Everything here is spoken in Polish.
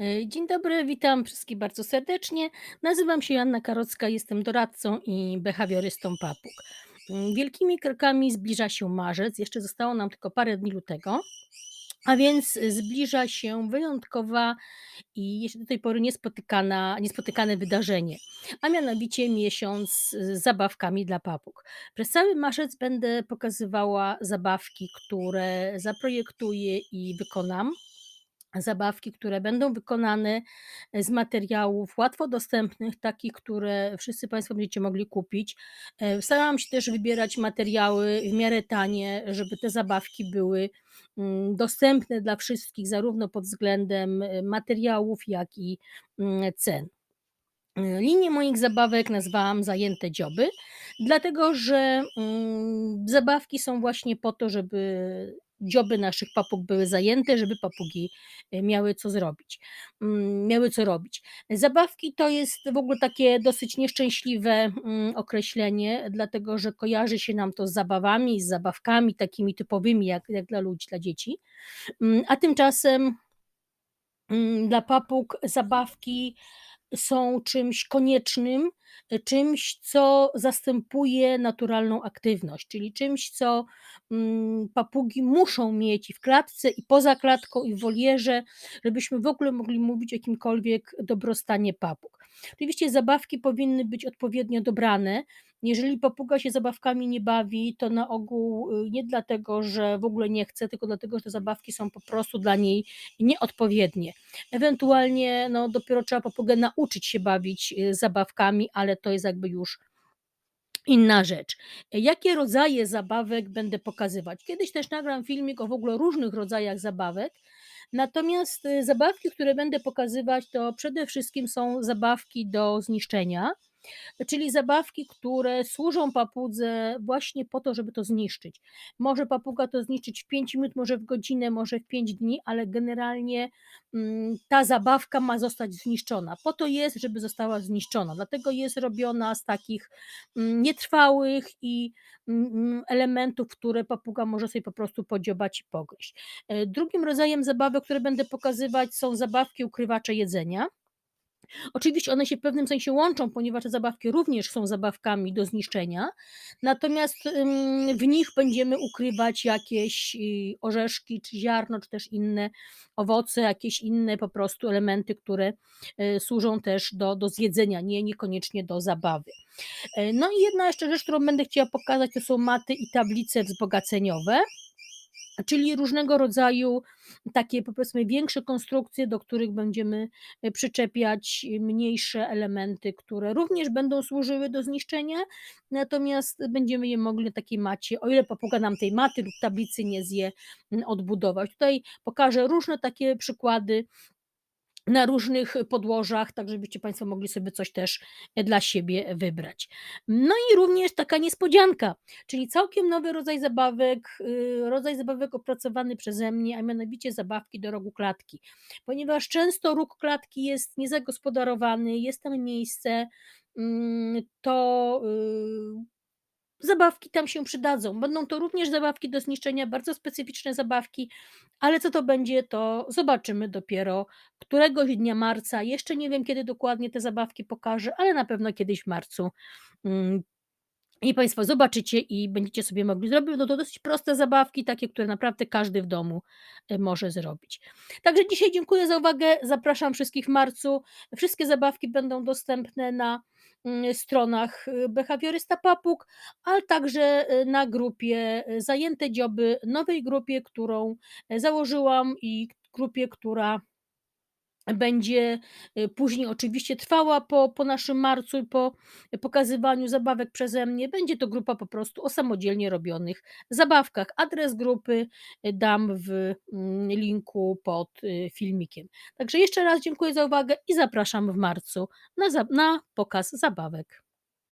E, Dzień dobry, witam wszystkich bardzo serdecznie. Nazywam się Joanna Karocka, jestem doradcą i behawiorystą papug. Mm, Wielkimi krokami zbliża się marzec, jeszcze zostało nam tylko parę dni lutego, a więc zbliża się wyjątkowa i jeszcze do tej pory niespotykana, niespotykane wydarzenie, a mianowicie miesiąc z zabawkami dla papug. Przez cały marzec będę pokazywała zabawki, które zaprojektuję i wykonam zabawki, które będą wykonane e, z materiałów łatwo dostępnych, takich, które wszyscy Państwo będziecie mogli kupić. E, Starałam się też wybierać materiały w miarę tanie, żeby te zabawki były mm, dostępne dla wszystkich, zarówno pod względem e, materiałów, jak i mm, cen. Linię moich zabawek nazwałam Zajęte Dzioby, dlatego że mm, zabawki są właśnie po to, żeby dzioby naszych papug były zajęte, żeby papugi e, miały co zrobić, mm, miały co robić. Zabawki to jest w ogóle takie dosyć nieszczęśliwe mm, określenie, dlatego że kojarzy się nam to z zabawami, z zabawkami takimi typowymi jak, jak dla ludzi, dla dzieci, Mm, a tymczasem dla papug zabawki są czymś koniecznym, czymś, co zastępuje naturalną aktywność, czyli czymś, co mm, papugi muszą mieć i w klatce, i poza klatką, i w wolierze, żebyśmy w ogóle mogli mówić o jakimkolwiek dobrostanie papug. Oczywiście zabawki powinny być odpowiednio dobrane. Jeżeli papuga się zabawkami nie bawi, to na ogół y, nie dlatego, że w ogóle nie chce, tylko dlatego, że te zabawki są po prostu dla niej nieodpowiednie. Ewentualnie no, dopiero trzeba papugę nauczyć się bawić y, zabawkami, ale to jest jakby już inna rzecz. Jakie rodzaje zabawek będę pokazywać? Kiedyś też nagram filmik o w ogóle różnych rodzajach zabawek. Natomiast y, zabawki, które będę pokazywać, to przede wszystkim są zabawki do zniszczenia. Czyli zabawki, które służą papudze właśnie po to, żeby to zniszczyć. Może papuga to zniszczyć w 5 minut, może w godzinę, może w 5 dni, ale generalnie mm, ta zabawka ma zostać zniszczona. Po to jest, żeby została zniszczona. Dlatego jest robiona z takich mm, nietrwałych i mm, elementów, które papuga może sobie po prostu podziobać i pogryźć. E, Drugim rodzajem zabawek, które będę pokazywać, są zabawki ukrywacze jedzenia. Oczywiście one się w pewnym sensie łączą, ponieważ te zabawki również są zabawkami do zniszczenia, natomiast w nich będziemy ukrywać jakieś y, orzeszki, czy ziarno, czy też inne owoce, jakieś inne po prostu elementy, które y, służą też do, do zjedzenia, nie niekoniecznie do zabawy. E, No i jedna jeszcze rzecz, którą będę chciała pokazać, to są maty i tablice wzbogaceniowe. Czyli różnego rodzaju takie powiedzmy większe konstrukcje, do których będziemy e, przyczepiać mniejsze elementy, które również będą służyły do zniszczenia, natomiast będziemy je mogli takiej macie, o ile papuga nam tej maty lub tablicy nie zje, m, odbudować. Tutaj pokażę różne takie przykłady na różnych podłożach, tak żebyście Państwo mogli sobie coś też e, dla siebie wybrać. No i również taka niespodzianka, czyli całkiem nowy rodzaj zabawek, y, rodzaj zabawek opracowany przeze mnie, a mianowicie zabawki do rogu klatki. Ponieważ często róg klatki jest niezagospodarowany, jest tam miejsce, mm, to y, Zabawki tam się przydadzą. Będą to również zabawki do zniszczenia, bardzo specyficzne zabawki, ale co to będzie, to zobaczymy dopiero któregoś dnia marca. Jeszcze nie wiem, kiedy dokładnie te zabawki pokażę, ale na pewno kiedyś w marcu. I Państwo zobaczycie i będziecie sobie mogli zrobić. No to dosyć proste zabawki, takie, które naprawdę każdy w domu e, może zrobić. Także dzisiaj dziękuję za uwagę. Zapraszam wszystkich w marcu. Wszystkie zabawki będą dostępne na mm, stronach y, Behawiorysta Papug, ale także y, na grupie Zajęte Dzioby, nowej grupie, którą e, założyłam i grupie, która będzie y, później oczywiście trwała po, po naszym marcu i po pokazywaniu zabawek przeze mnie. Będzie to grupa po prostu o samodzielnie robionych zabawkach. Adres grupy y, dam w mm, linku pod y, filmikiem. Także jeszcze raz dziękuję za uwagę i zapraszam w marcu na, na pokaz zabawek.